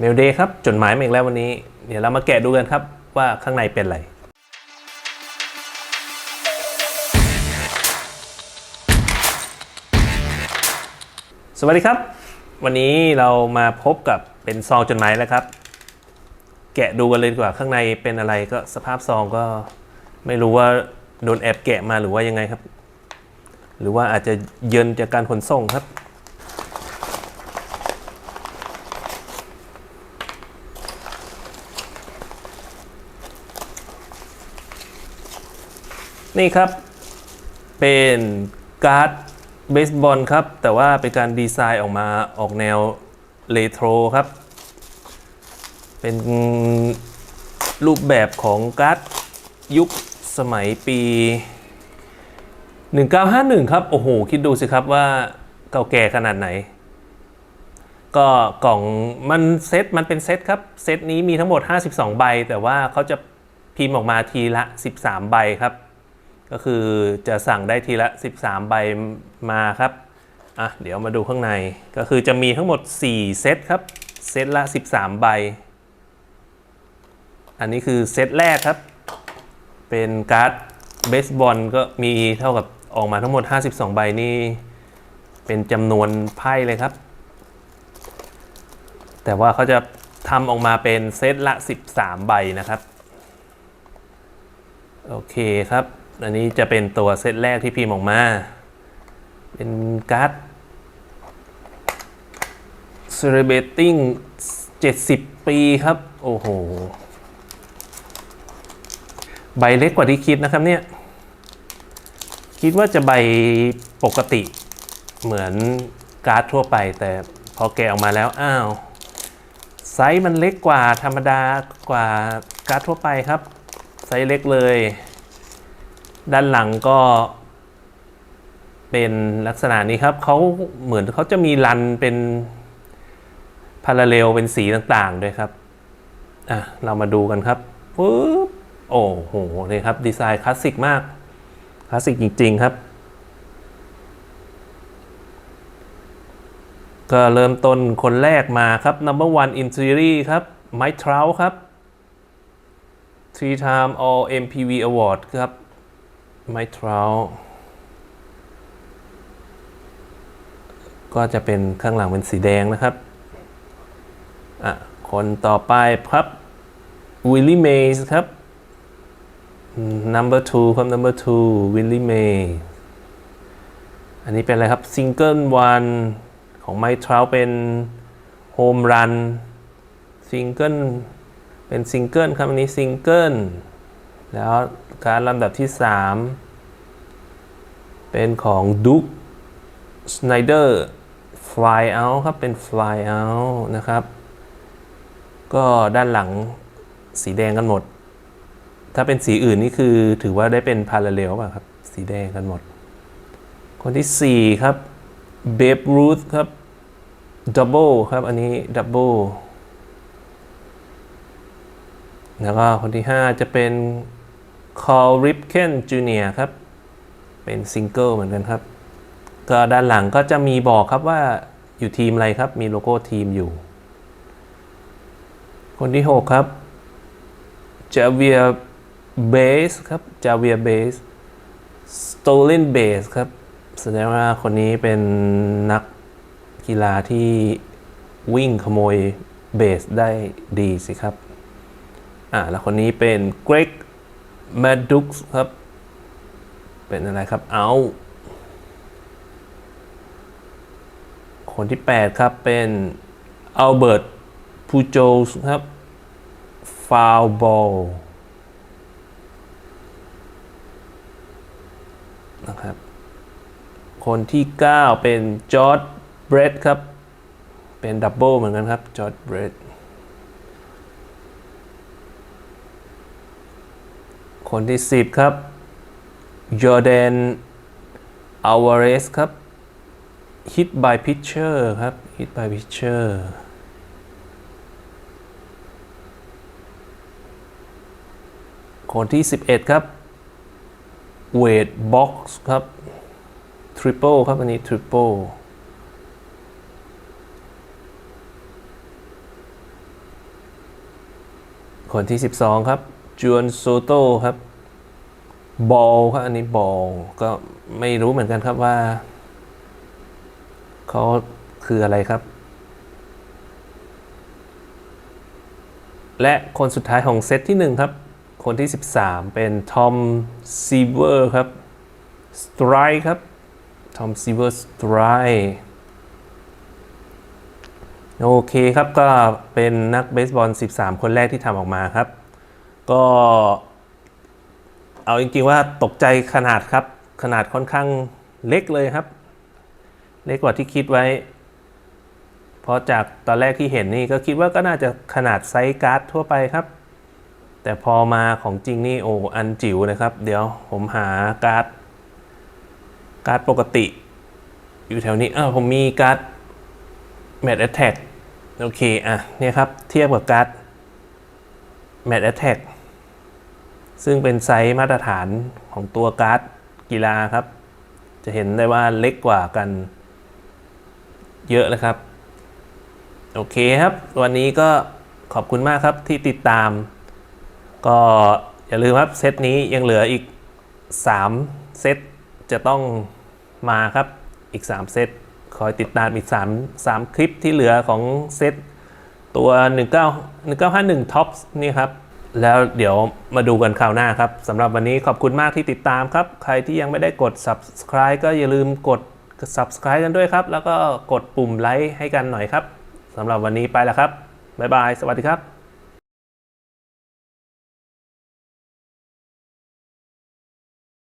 เมลเดย์ครับจดหมายมาอีกแล้ววันนี้ เดี๋ยวเรามาแกะดูกันครับว่าข้างในเป็นอะไรสวัสดีครับ วันนี้เรามาพบกับเป็นซองจดหมายแล้วครับ แกะดูกันเลยดีกว่าข้างในเป็นอะไรก็สภาพซองก็ไม่รู้ว่าโดนแอบแกะมาหรือว่ายังไงครับ หรือว่าอาจจะเยินจากการขนส่งครับ นี่ครับ เป็นการ์ดเบสบอลครับ แต่ว่าเป็นการดีไซน์ออกมาออกแนวเรโทรครับ เป็นรูปแบบของการ์ดยุคสมัยปี 1951 ครับ โอ้โห คิดดูสิครับว่าเก่าแก่ขนาดไหน ก็กล่องมันเซตมันเป็นเซตครับ เซตนี้มีทั้งหมด 52 ใบ แต่ว่าเขาจะพิมพ์ออกมาทีละ 13 ใบครับ ก็คือจะสั่งได้ทีละ 13 ใบมาครับอะเดี๋ยวมาดูข้างในก็คือจะมีทั้งหมด 4 เซตครับ เซตละ 13 ใบ อันนี้คือเซตแรกครับ เป็นการ์ดเบสบอลก็มีเท่ากับออกมาทั้งหมด 52 ใบนี่เป็นจำนวนไพ่เลยครับ แต่ว่าเขาจะทำออกมาเป็นเซตละ 13 ใบนะครับ โอเคครับ อันนี้จะเป็นตัวเซตแรกที่พิมพ์ออกมา เป็นการ์ด celebrating 70 ปีครับ โอ้โห ใบเล็กกว่าที่คิดนะครับเนี่ย คิดว่าจะใบปกติเหมือนการ์ดทั่วไป แต่พอแกะออกมาแล้ว อ้าว ไซส์มันเล็กกว่าธรรมดากว่าการ์ดทั่วไปครับ ไซส์เล็กเลย ด้านหลังก็เป็นลักษณะนี้ครับเขาเหมือนเขาจะมีรันเป็นพาราเลลเป็นสีต่างๆด้วยครับอะเรามาดูกันครับปุ๊บโอ้โหนี่ครับ ดีไซน์คลาสสิกมาก คลาสสิกจริง ๆ ครับ ก็เริ่มต้นคนแรกมาครับ number one in series ครับ Mike Trout ครับ three time all MPV award ครับ Mike Trout ก็จะเป็นข้างหลังเป็นสีแดงนะครับ อะ คนต่อไปครับ Willie Mays ครับ number two ครับ number two Willie Mays อันนี้เป็นอะไรครับ single one ของไมทราเป็นโฮมรันซิงเกิลเป็นซิงเกิลครับ อันนี้ซิงเกิล แล้วการลำดับที่ 3 เป็นของดุ๊กสไนเดอร์ฟลายเอาครับ เป็นฟลายเอานะครับ ก็ด้านหลังสีแดงกันหมด ถ้าเป็นสีอื่นนี่คือถือว่าได้เป็นพาราเลลป่ะครับ สีแดงกันหมด คนที่ 4 ครับเบฟรูธครับดับเบิลครับ อันนี้ดับเบิลแล้วก็คนที่ 5 จะเป็น คอลริปเคนจูเนียครับ เป็นซิงเกิลเหมือนกันครับ ก็ด้านหลังก็จะมีบอกครับว่าอยู่ทีมอะไรครับ มีโลโก้ทีมอยู่ คนที่ 6 ครับจาเวียเบสครับจาเวียเบส stolen base ครับ แสดงว่าคนนี้เป็นนักกีฬาที่วิ่งขโมยเบสได้ดีสิครับ อ่า แล้วคนนี้เป็นเกรก แมดดุกครับ เป็นอะไรครับ เอาคนที่ 8 ครับ เป็นอัลเบิร์ตพูโจสครับ ฟาวบอลนะครับ คนที่ 9 เป็นจอร์ดเบรดครับ เป็นดับเบิลเหมือนกันครับ จอร์ดเบรด คนที่ 10 ครับจอร์แดนอาวาเรสครับ hit by pitcher ครับ hit by pitcher คนที่ 11 ครับเวทบ็อกซ์ครับทริปเปิลครับ อันนี้ทริปเปิลคนที่ 12 ครับ จวนโซโต้ครับ บอลครับอันนี้บอลก็ไม่รู้เหมือนกันครับว่าเขาคืออะไรครับ และคนสุดท้ายของเซตที่ 1 ครับ คนที่ 13 เป็นทอมซีเวอร์ครับสไตรครับทอมซีเวอร์สไตรโอเคครับก็เป็นนักเบสบอล 13 คนแรกที่ทำออกมาครับ ก็เอาจริงๆว่าตกใจขนาดครับ ขนาดค่อนข้างเล็กเลยครับ เล็กกว่าที่คิดไว้ เพราะจากตอนแรกที่เห็นนี่ก็คิดว่าก็น่าจะขนาดไซส์การ์ดทั่วไปครับ แต่พอมาของจริงนี่โอ้อันจิ๋วนะครับ เดี๋ยวผมหาการ์ดการ์ดปกติ อยู่แถวนี้เออผมมีการ์ด Match Attack โอเค อะ เนี่ยครับ เทียบกับการ์ด Match Attack ซึ่งเป็นไซส์มาตรฐานของตัวการ์ดกีฬาครับ จะเห็นได้ว่าเล็กกว่ากัน เยอะเลยครับ โอเคครับ วันนี้ก็ขอบคุณมากครับที่ติดตาม ก็อย่าลืมครับเซตนี้ยังเหลืออีก 3 เซตจะต้องมาครับอีก 3 เซตคอยติดตามอีก 3 3 คลิปที่เหลือของเซตตัว 19 1951 Tops นี่ครับ แล้วเดี๋ยวมาดูกันคราวหน้าครับสำหรับวันนี้ขอบคุณมากที่ติดตามครับ ใครที่ยังไม่ได้กด subscribe ก็อย่าลืมกด subscribe กันด้วยครับ แล้วก็กดปุ่มไลค์ให้กันหน่อยครับสำหรับวันนี้ไปแล้วครับ บ๊ายบาย สวัสดีครับ